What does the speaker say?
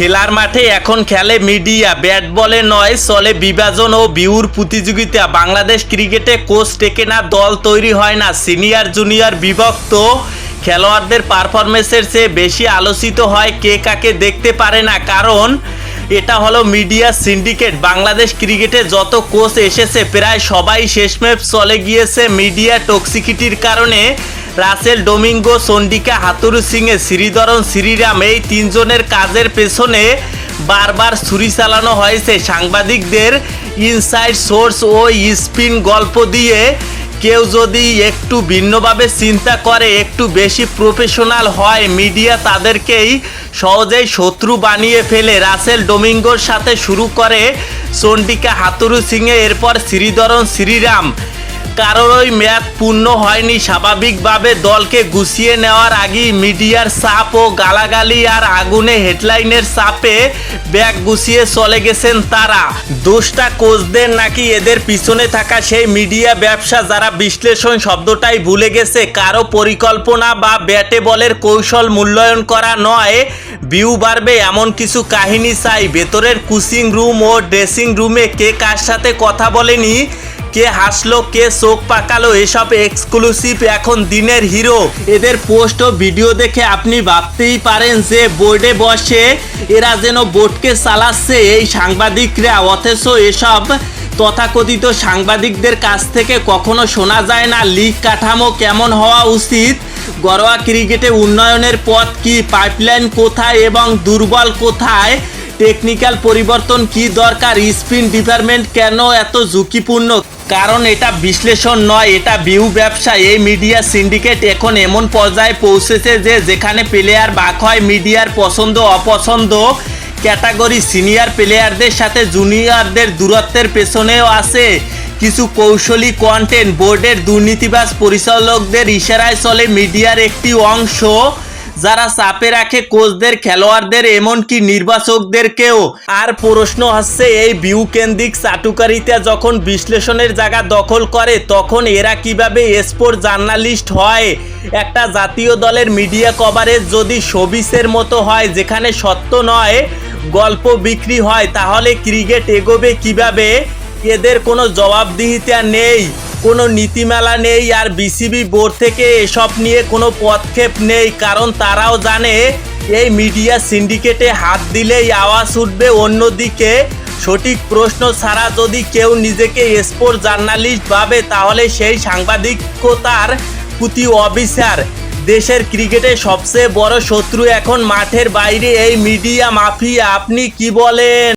খেলার মাঠে এখন খেলে মিডিয়া। ব্যাট বলে নয়, চলে বিভাজন ও বিউর প্রতিযোগিতা। বাংলাদেশ ক্রিকেটে কোচ টেকে না, দল তৈরি হয় না। সিনিয়র, জুনিয়র, বিভক্ত খেলোয়াড়দের পারফরমেন্সের চেয়ে বেশি আলোচিত হয় কে কাকে দেখতে পারে না। কারণ এটা হলো মিডিয়া সিন্ডিকেট। বাংলাদেশ ক্রিকেটে যত কোচ এসেছে, প্রায় সবাই শেষমেশ চলে গিয়েছে মিডিয়া টক্সিকিটির কারণে। রাসেল ডোমিঙ্গো চন্ডিকা হাতুরু সিংয়ে শ্রীধরন, শ্রীরাম এই তিনজনের কাজের পেছনে বারবার ছুরি চালানো হয়েছে। সাংবাদিকদের ইনসাইড সোর্স ও স্পিন গল্প দিয়ে কেউ যদি একটু ভিন্নভাবে চিন্তা করে, একটু বেশি প্রফেশনাল হয়, মিডিয়া তাদেরকেই সহজেই শত্রু বানিয়ে ফেলে। রাসেল ডোমিঙ্গোর সাথে শুরু করে চন্ডিকা হাতুরু সিংয়ে, এরপর শ্রীধরন, শ্রীরাম। কারোরই মেয়াদ পূর্ণ হয়নি। স্বাভাবিকভাবে দলকে গুছিয়ে নেওয়ার আগেই মিডিয়ার চাপ ও গালাগালি আর আগুনে হেডলাইনের চাপে ব্যাগ গুছিয়ে চলে গেছেন তারা। দোষটা কোচদের নাকি এদের পিছনে থাকা সেই মিডিয়া ব্যবসা যারা বিশ্লেষণ শব্দটাই ভুলে গেছে। কারও পরিকল্পনা বা ব্যাটে বলের কৌশল মূল্যায়ন করা নয়। ভিউ বাড়বে এমন কিছু কাহিনী চাই। ভেতরের কুচিং রুম ও ড্রেসিং রুমে কে কার সাথে কথা বলেনি? কে হাসলো, কে চোখ পাকালো, এসব এক্সক্লুসিভ এখন দিনের হিরো এদের পোস্ট ও ভিডিও দেখে আপনি ভাবতেই পারেন যে বোর্ডে বসে এরা যেন বোর্ডকে চালাচ্ছে, এই সাংবাদিকরা। অথচ এসব তথাকথিত সাংবাদিকদের কাছ থেকে কখনো শোনা যায় না লিগ কাঠামো কেমন হওয়া উচিত, ঘরোয়া ক্রিকেটে উন্নয়নের পথ কি পাইপলাইন কোথায় এবং দুর্বল কোথায় টেকনিক্যাল পরিবর্তন কি দরকার স্পিন ডিপার্টমেন্ট কেন এত ঝুঁকিপূর্ণ? কারণ এটা বিশ্লেষণ নয়, এটা ভিউ ব্যবসা। এই মিডিয়া সিন্ডিকেট এখন এমন পর্যায়ে পৌঁছেছে যে যেখানে প্লেয়ার বাক হয় মিডিয়ার পছন্দ, অপছন্দ ক্যাটাগরি সিনিয়র প্লেয়ারদের সাথে জুনিয়রদের দূরত্বের পেছনেও আছে। কিছু কৌশলী কন্টেন্ট বোর্ডের দুর্নীতিবাজ পরিচালকদের ইশারায় চলে মিডিয়ার একটি অংশ। যারা চাপে রাখে কোচদের, খেলোয়াড়দের, এমনকি নির্বাচকদেরকেও। আর প্রশ্ন হচ্ছে এই ভিউ কেন্দ্রিক চাটুকারিতা যখন বিশ্লেষণের জায়গা দখল করে, তখন এরা কীভাবে স্পোর্ট জার্নালিস্ট হয়? একটা জাতীয় দলের মিডিয়া কভারেজ যদি শোবিসের মতো হয়, যেখানে সত্য নয়, গল্প বিক্রি হয়, তাহলে ক্রিকেট এগোবে কীভাবে? এদের কোনো জবাবদিহিতা নেই। কোনো নীতিমালা নেই আর বিসিবি বোর্ড থেকে এসব নিয়ে কোনো পদক্ষেপ নেই, কারণ তারাও জানে এই মিডিয়া সিন্ডিকেটে হাত দিলেই আওয়াজ উঠবে অন্যদিকে। সঠিক প্রশ্ন ছাড়া যদি কেউ নিজেকে স্পোর্ট জার্নালিস্ট ভাবে, তাহলে সেই সাংবাদিকতার প্রতি অবিচার। দেশের ক্রিকেটের সবচেয়ে বড় শত্রু এখন মাঠের বাইরে এই মিডিয়া মাফিয়া। আপনি কি বলেন?